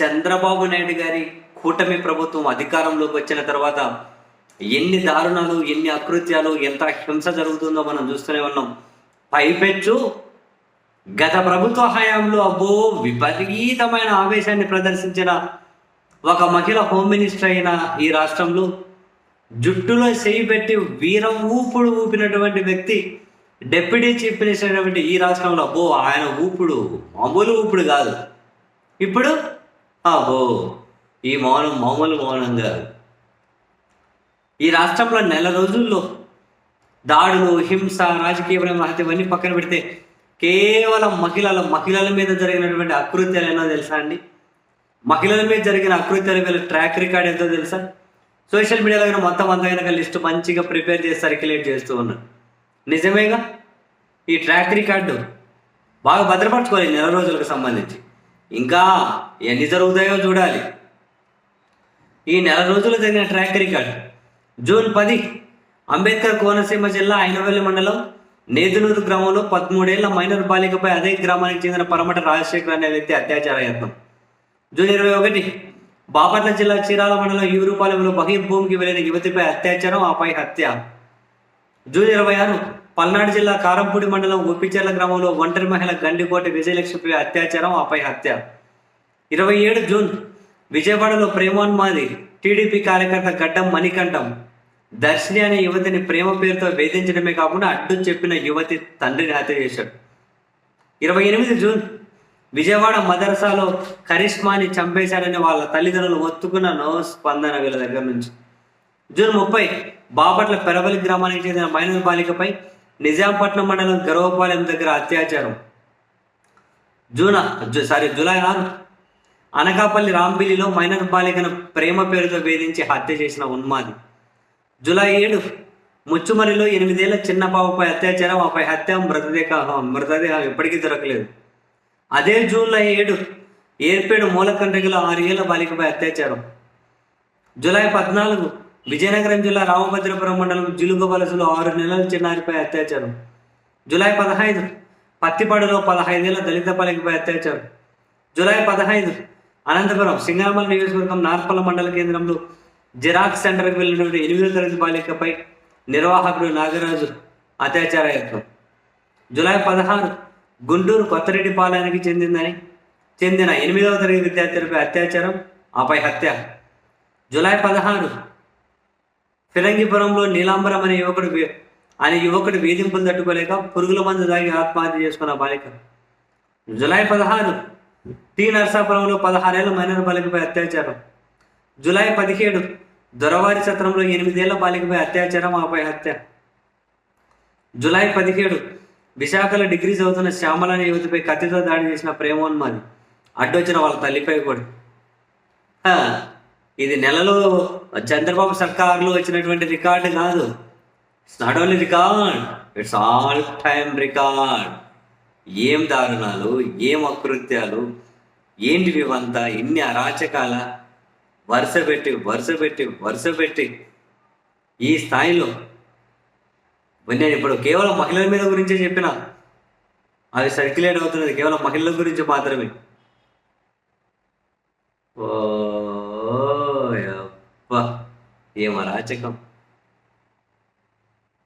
చంద్రబాబు నాయుడు గారి కూటమి ప్రభుత్వం అధికారంలోకి వచ్చిన తర్వాత ఎన్ని దారుణాలు ఎన్ని అకృత్యాలు ఎంత హింస జరుగుతుందో మనం చూస్తూనే ఉన్నాం. పైపెచ్చు గత ప్రభుత్వ హయాంలో అబ్బో విపరీతమైన ఆవేశాన్ని ప్రదర్శించిన ఒక మహిళ హోమ్ మినిస్టర్ అయిన ఈ రాష్ట్రంలో జుట్టులో చేయి పెట్టి వీరం ఊపుడు ఊపినటువంటి వ్యక్తి డెప్యూటీ చీఫ్ మినిస్టర్ అయినటువంటి ఈ రాష్ట్రంలో అబ్బో ఆయన ఊపుడు మామూలు ఊపుడు కాదు. ఇప్పుడు అబ్బో ఈ మౌనం మామూలు మౌనం కాదు. ఈ రాష్ట్రంలో నెల రోజుల్లో దాడులు హింస రాజకీయ హత్య ఇవన్నీ పక్కన పెడితే కేవలం మహిళల మహిళల మీద జరిగినటువంటి అకృత్యాలు ఏమో తెలుసా అండి? మహిళల మీద జరిగిన అకృత్యాల మీద ట్రాక్ రికార్డ్ ఎంతో తెలుసా? సోషల్ మీడియాలో కనుక మొత్తం అంతా కనుక లిస్ట్ మంచిగా ప్రిపేర్ చేసి సర్క్యులేట్ చేస్తూ ఉన్నారు. నిజమేగా? ఈ ట్రాక్ రికార్డు బాగా భద్రపరచుకోవాలి నెల రోజులకు సంబంధించి. ఇంకా ఎన్ని జరుగుతాయో చూడాలి. ఈ నెల రోజులు జరిగిన ట్రాక్ రికార్డ్ జూన్ పది అంబేద్కర్ కోనసీమ జిల్లా ఐనవల్లి మండలం నేదునూరు గ్రామంలో పదమూడేళ్ళ మైనర్ బాలికపై అదే గ్రామానికి చెందిన పరమట రాజశేఖర్ అనే వ్యక్తి అత్యాచార యత్నం. జూన్ ఇరవై ఒకటి బాపట్ల జిల్లా చీరాల మండలం యూరుపాలెంలో బహిర్భూమికి వెళ్ళిన యువతిపై అత్యాచారం ఆపై హత్య. జూన్ ఇరవై ఆరు పల్నాడు జిల్లా కారంపూడి మండలం ఉప్పిచెర్ల గ్రామంలో ఒంటరి మహిళ గండికోటి విజయలక్ష్మిపై అత్యాచారం ఆపై హత్య ఇరవై ఏడు జూన్ విజయవాడలో ప్రేమోన్మాది టీడీపీ కార్యకర్త గడ్డం మణికంఠం. దర్శిని అనే యువతిని ప్రేమ పేరుతో వేధించడమే కాకుండా అడ్డు చెప్పిన యువతి తండ్రిని హత్య చేశాడు. ఇరవై ఎనిమిది జూన్ విజయవాడ మదరసాలో కరిష్మాని చంపేశాడని వాళ్ళ తల్లిదండ్రులు ఒత్తుకున్న నో స్పందన వీళ్ళ దగ్గర నుంచి. జూన్ ముప్పై బాపట్ల పెరవలి గ్రామానికి చెందిన మైనర్ బాలికపై నిజాంపట్నం మండలం గర్వపాలెం దగ్గర అత్యాచారం. జూన్ సారీ జూలై ఆరు. అనకాపల్లి రాంబిల్లిలో మైనర్ బాలికను ప్రేమ పేరుతో వేధించి హత్య చేసిన ఉన్మాది. జూలై ఏడు ముచ్చుమరిలో ఎనిమిదేళ్ళ చిన్న పాపపై అత్యాచారం ఆపై హత్య మృతదేహ మృతదేహం ఇప్పటికీ దొరకలేదు. అదే జూలై ఏడు ఏర్పేడు మూలకండ్రికలో ఆరు ఏళ్ళ బాలికపై అత్యాచారం. జూలై పద్నాలుగు విజయనగరం జిల్లా రామభద్రపురం మండలం జిలుగు వలసలో ఆరు నెలల చిన్నారిపై అత్యాచారం. జూలై పదహైదు పత్తిపాడులో పదహైదేళ్ళ దళిత పాలికపై అత్యాచారం. జూలై పదహైదు అనంతపురం సింగరమల నియోజకవర్గం నార్పల మండల కేంద్రంలో జిరాక్స్ సెంటర్కి వెళ్ళినటువంటి ఎనిమిదో తరగతి బాలికపై నిర్వాహకుడు నాగరాజు అత్యాచార యత్నం జూలై పదహారు గుంటూరు కొత్తరెడ్డిపాలెనికి చెందిందని చెందిన ఎనిమిదవ తరగతి విద్యార్థులపై అత్యాచారం ఆపై హత్య. జూలై పదహారు ఫిరంగిపురంలో నీలాంబరం అనే యువకుడు అనే యువకుడు వేధింపులు తట్టుకోలేక పురుగుల మందు దాగి ఆత్మహత్య చేసుకున్న బాలిక. జులై పదహారు టి నరసాపురంలో పదహారేళ్ళ మైనర్ బాలికపై అత్యాచారం. జూలై పదిహేడు దొరవారి సత్రంలో ఎనిమిదేళ్ళ బాలికపై అత్యాచారం ఆపై హత్య. జులై పదిహేడు విశాఖలో డిగ్రీ చదువుతున్న శ్యామల అనే యువతిపై కత్తితో దాడి చేసిన ప్రేమోన్మాది. అడ్డొచ్చిన వాళ్ళ తల్లిపై కూడా. ఇది నెలలో చంద్రబాబు సర్కార్లో వచ్చినటువంటి రికార్డు కాదు. It's not only record it's all time record ఏం దారుణాలు ఏం అకృత్యాలు ఏంటివి ఇవంతా ఎన్ని అరాచకాల వరుస పెట్టి వరుస పెట్టి వరుస పెట్టి ఈ స్థాయిలో నేను ఇప్పుడు కేవలం మహిళల మీద గురించే చెప్పిన. అది సర్క్యులేట్ అవుతున్నది కేవలం మహిళల గురించి మాత్రమే. ఓ 来，听歌